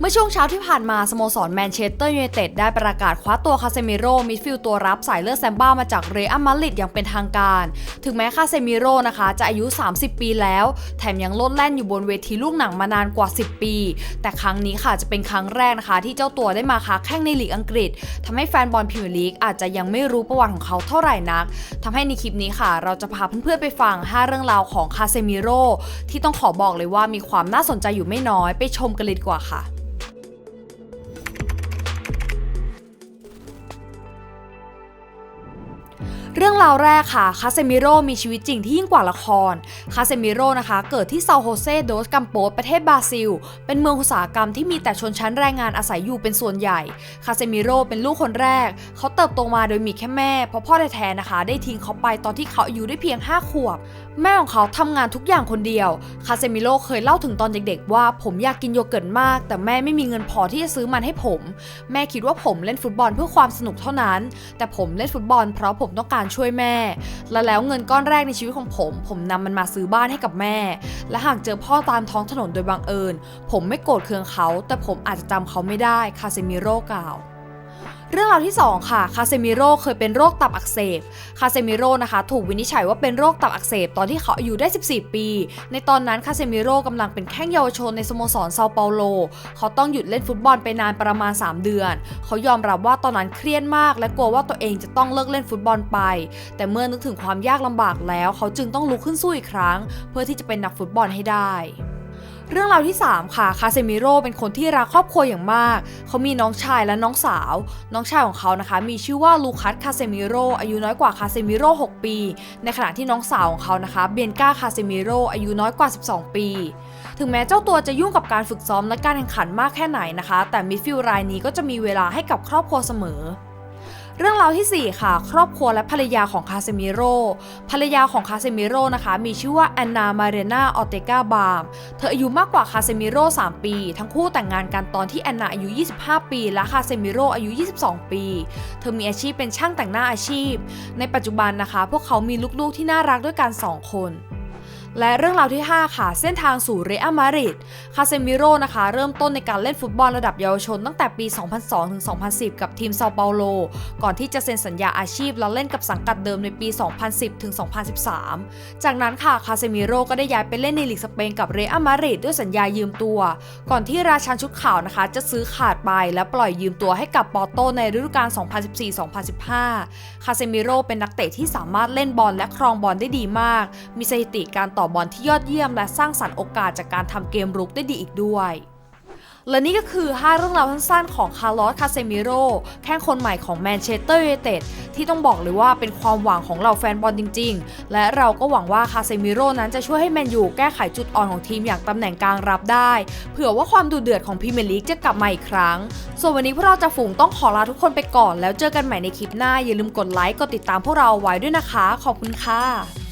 เมื่อช่วงเช้าที่ผ่านมาสโมสรแมนเชสเตอร์ยูไนเต็ดได้ประกาศคว้าตัวคาเซมิโร่มิดฟิลด์ตัวรับสายเลือดแซมบ้ามาจากเรอัลมาดริดอย่างเป็นทางการ ถึงแม้คาเซมิโร่นะคะ จะอายุ 30 ปีแล้ว แถมยังโลดแล่นอยู่บนเวทีลูกหนังมานานกว่า 10 ปี แต่ครั้งนี้ค่ะจะเป็นครั้งแรกนะคะ ที่เจ้าตัวได้มาค้าแข่งในลีกอังกฤษทำให้แฟนบอลพรีเมียร์ลีกอาจจะยังไม่รู้ประวัติของเขาเท่าไหร่นักทำให้ในคลิปนี้ค่ะ เราจะพาเพื่อนๆไปฟัง 5 เรื่องราวของคาเซมิโร่ที่ต้องขอบอกเลยว่ามีความน่าสนใจอยู่ไม่น้อยไปชมกันเลยดีกว่าค่ะ เรื่องราวแรกค่ะคาเซมิโร่มีชีวิตจริงที่ยิ่งกว่าละคร คาเซมิโร่นะคะ เกิดที่เซาโฮเซโดสกัมโปสประเทศบราซิล เป็นเมืองอุตสาหกรรมที่มีแต่ชนชั้นแรงงานอาศัยอยู่เป็นส่วนใหญ่ คาเซมิโรเป็นลูกคนแรก เขาเติบโตมาโดยมีแค่แม่ เพราะพ่อแท้ๆนะคะ ได้ทิ้งเขาไปตอนที่เขาอายุได้เพียง 5 ขวบ แม่ของเขาทำงานทุกอย่างคนเดียว คาเซมิโรเคยเล่าถึงตอนเด็ก ๆ ว่าผมอยากกินโยเกิร์ตมาก แต่แม่ไม่มีเงินพอที่จะซื้อมันให้ผม แม่คิดว่าผมเล่นฟุตบอลเพื่อความสนุกเท่านั้น แต่ผมเล่นฟุตบอลเพราะผมต้องการช่วยแม่ และแล้วเงินก้อนแรกในชีวิตของผม ผมนำมันมาซื้อบ้านให้กับแม่ และหากเจอพ่อตามท้องถนนโดยบังเอิญ ผมไม่โกรธเคืองเขา แต่ผมอาจจะจำเขาไม่ได้ คาเซมิโร่กล่าว เรื่องราวที่ 2 ค่ะ คาเซมิโร่เคยเป็นโรคตับอักเสบ คาเซมิโร่นะคะ ถูกวินิจฉัยว่าเป็นโรคตับอักเสบตอนที่เขาอายุได้ 14 ปี ในตอนนั้นคาเซมิโร่กำลังเป็นแข้งเยาวชนในสโมสรเซาเปาโล เขาต้องหยุดเล่นฟุตบอลไปนานประมาณ 3 เดือน เขายอมรับว่าตอนนั้นเครียดมาก และกลัวว่าตัวเองจะต้องเลิกเล่นฟุตบอลไป แต่เมื่อนึกถึงความยากลำบากแล้ว เขาจึงต้องลุกขึ้นสู้อีกครั้ง เพื่อที่จะเป็นนักฟุตบอลให้ได้ เรื่องราวที่ 3 ค่ะ คาเซมิโร่เป็นคนที่รักครอบครัวอย่างมาก เขามีน้องชายและน้องสาว น้องชายของเขานะคะ มีชื่อว่าลูคัส คาเซมิโร่อายุน้อยกว่าคาเซมิโร่6ปี ในขณะที่น้องสาวของเขานะคะ เบียนก้า คาเซมิโร่อายุน้อยกว่า 12 ปี ถึงแม้เจ้าตัวจะยุ่งกับการฝึกซ้อมและการแข่งขันมากแค่ไหนนะคะ แต่มิดฟิลรายนี้ก็จะมีเวลาให้กับครอบครัวเสมอ เรื่องราวทีสี่ 4 ค่ะ ครอบครัวและภรรยาของคาเซมิโร่ภรรยาของคาเซมิโร่นะคะ มีชื่อว่าแอนนามาเรนาออเตกาบามเธออายุมากกว่าคาเซมิโร่3ปี ทั้งคู่แต่งงานกันตอนที่แอนนาอายุ 25 ปี และคาเซมิโร่อายุ 22 ปี เธอมีอาชีพเป็นช่างแต่งหน้าอาชีพ ในปัจจุบันนะคะ พวกเขามีลูกๆที่น่ารักด้วยกัน 2 คน และเรื่องราวที่ 5 ค่ะ เส้นทางสู่เรอัลมาดริด คาเซมิโร่นะคะ เริ่มต้นในการเล่นฟุตบอลระดับเยาวชนตั้งแต่ปี 2002 ถึง 2010 กับทีมเซาเปาโล ก่อนที่จะเซ็นสัญญาอาชีพแล้วเล่นกับสังกัดเดิมในปี 2010 ถึง 2013 จากนั้นค่ะ คาเซมิโร่ก็ได้ย้ายไปเล่นในลีกสเปนกับเรอัลมาดริดด้วยสัญญายืมตัว ก่อนที่ราชันชุดขาวนะคะ จะซื้อขาดไปและปล่อยยืมตัวให้กับปอร์โตในฤดูกาล 2014-2015 คาเซมิโร่เป็นนักเตะที่สามารถเล่นบอลและครองบอลได้ดีมาก มีสถิติการต่อบอลที่ยอดเยี่ยม และสร้างสรรค์โอกาสจากการทำเกมรุกได้ดีอีกด้วย และนี่ก็คือ 5 เรื่องราวสั้นๆของคาร์ลอสคาเซมิโร่แข้งคนใหม่ของแมนเชสเตอร์ยูไนเต็ดที่ต้องบอกเลยว่าเป็นความหวังของเราแฟนบอลจริง ๆ และเราก็หวังว่าคาเซมิโร่นั้นจะช่วยให้แมนยูแก้ไขจุดอ่อนของทีมอย่างตำแหน่งกลางรับได้ เผื่อว่าความดุเดือดของพรีเมียร์ลีกจะกลับมาอีกครั้ง ส่วนวันนี้พวกเราจะฝูงต้องขอลาทุกคนไปก่อน แล้วเจอกันใหม่ในคลิปหน้าอย่าลืมกดไลค์กดติดตามพวกเราไว้ด้วยนะคะ ขอบคุณค่ะ